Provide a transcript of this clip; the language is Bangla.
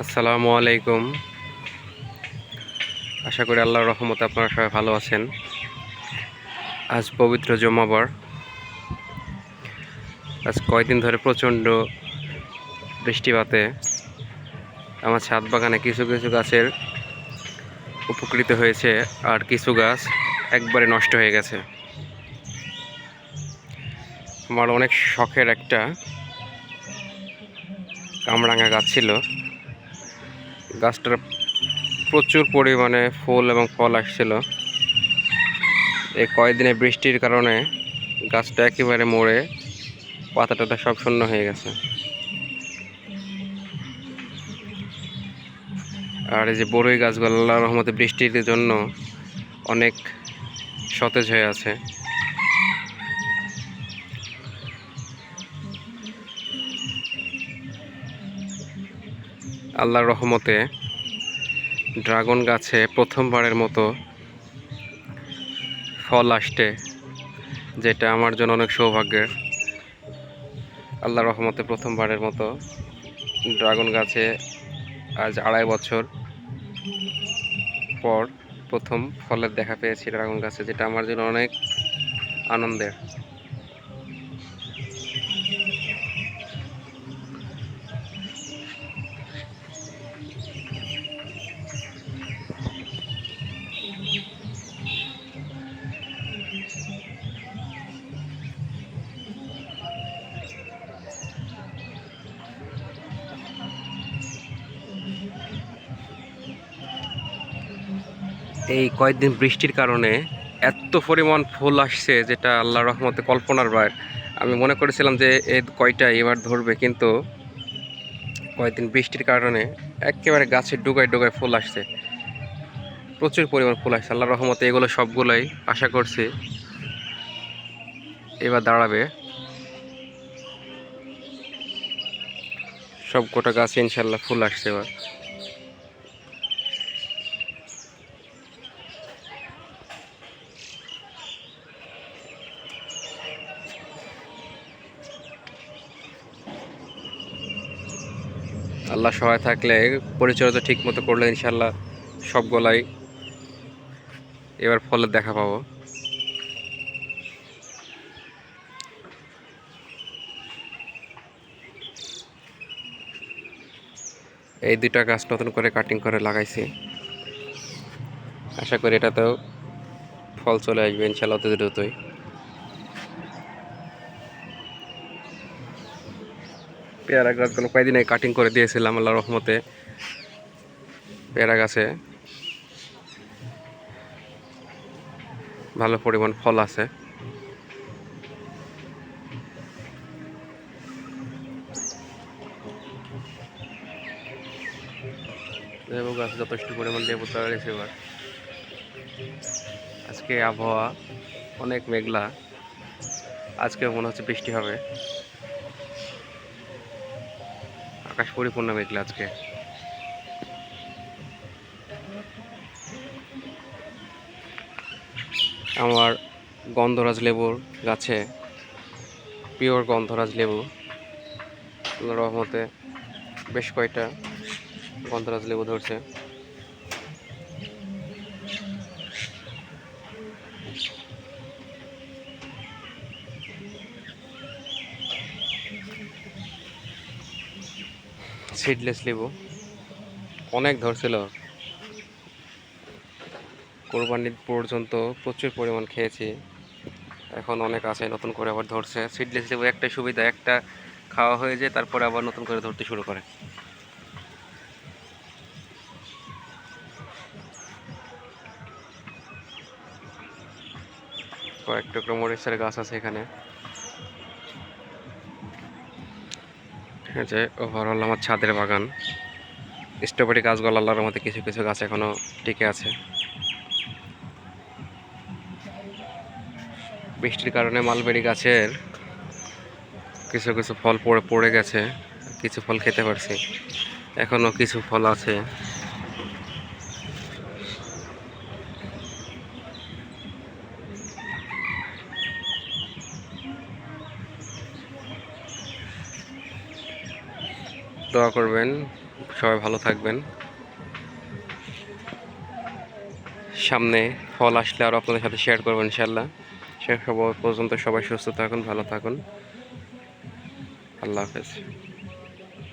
আসসালামু আলাইকুম। আশা করি আল্লাহর রহমতে আপনারা সবাই ভালো আছেন। আজ পবিত্র জমাবার। আজ কয়দিন ধরে প্রচণ্ড বৃষ্টিপাতে আমার ছাদ বাগানে কিছু কিছু গাছের উপকৃত হয়েছে আর কিছু গাছ একবারে নষ্ট হয়ে গেছে। আমার অনেক শখের একটা কামরাঙা গাছ ছিল। গাছটার প্রচুর পরিমাণে ফুল এবং ফল আসছিল। এই কয়েকদিনে বৃষ্টির কারণে গাছটা একেবারে মরে পাতা টাতা সব শূন্য হয়ে গেছে। আর এই যে বড়ই গাছগুলো আল্লাহ রহমতে বৃষ্টির জন্য অনেক সতেজ হয়ে আছে। আল্লাহর রহমতে ড্রাগন গাছে প্রথমবারের মতো ফল আসতে যেটা আমার জন্য অনেক সৌভাগ্যের। আল্লাহর রহমতে প্রথমবারের মতো ড্রাগন গাছে আজ আড়াই বছর পর প্রথম ফলের দেখা পেয়েছি ড্রাগন গাছে, যেটা আমার জন্য অনেক আনন্দের। এই কয়েকদিন বৃষ্টির কারণে এত পরিমাণ ফুল আসছে যেটা আল্লাহ রহমতে কল্পনার বাইর আমি মনে করেছিলাম যে এই কয়টা এবার ধরবে, কিন্তু কয়েকদিন বৃষ্টির কারণে একেবারে গাছের ডুগায় ডুগায় ফুল আসছে। প্রচুর পরিমাণ ফুল আসছে আল্লাহ রহমতে এগুলো সবগুলোই আশা করছি এবার দাঁড়াবে। সব গোটা গাছে ইনশাল্লাহ ফুল আসছে এবার। আল্লাহ সহায় থাকলে পরিচর্যা ঠিক মতো করলে ইনশাল্লাহ সবগুলাই এবার ফলের দেখা পাবো। এই দুইটা গাছ নতুন করে কাটিং করে লাগাইছি। আশা করি এটাতেও ফল চলে আসবে ইনশাল্লাহ অতি দ্রুতই। পেয়ারা গাছগুলো কয়েকদিন আগে কাটিং করে দিয়েছিলাম আল্লাহ রহমতে। পেয়ারা গাছে। ভালো পরিমাণ ফল আছে। লেবু গাছে যথেষ্ট পরিমাণ লেবু তৈরি এবার। আজকে আবহাওয়া অনেক মেঘলা। আজকে মনে হচ্ছে বৃষ্টি হবে। আকাশ পরিপূর্ণ মেঘলা আজকে। আমার গন্ধরাজ লেবুর গাছে, পিওর গন্ধরাজ লেবু। রহমতে বেশ কয়টা গন্ধরাজ লেবু ধরছে। সিডলেস লেবু। অনেক ধরছিল। কোরবানির পর্যন্ত প্রচুর পরিমাণ খেয়েছি। এখন অনেক আছে, নতুন করে আবার ধরছে। সিডলেস লেবু একটা সুবিধা, একটা খাওয়া হয়ে যায়, তারপরে আবার নতুন করে ধরতে শুরু করে। কয়েক টুকরো মরিচের গাছ আছে এখানে। যে ওভারঅল আমার ছাদের বাগান। স্ট্রবেরি গাছগুলো মধ্যে কিছু কিছু গাছ এখনও টিকে আছে। বৃষ্টির কারণে মালবেরি গাছের কিছু কিছু ফল পড়ে পড়ে গেছে, কিছু ফল খেতে পারছি। এখনও কিছু ফল আছে। দোয়া করবেন। সবাই ভালো থাকবেন। সামনে ফল আসলে আরও আপনাদের সাথে শেয়ার করব ইনশাল্লাহ সে পর্যন্ত সবাই সুস্থ থাকুন, ভালো থাকুন। আল্লাহ হাফেজ।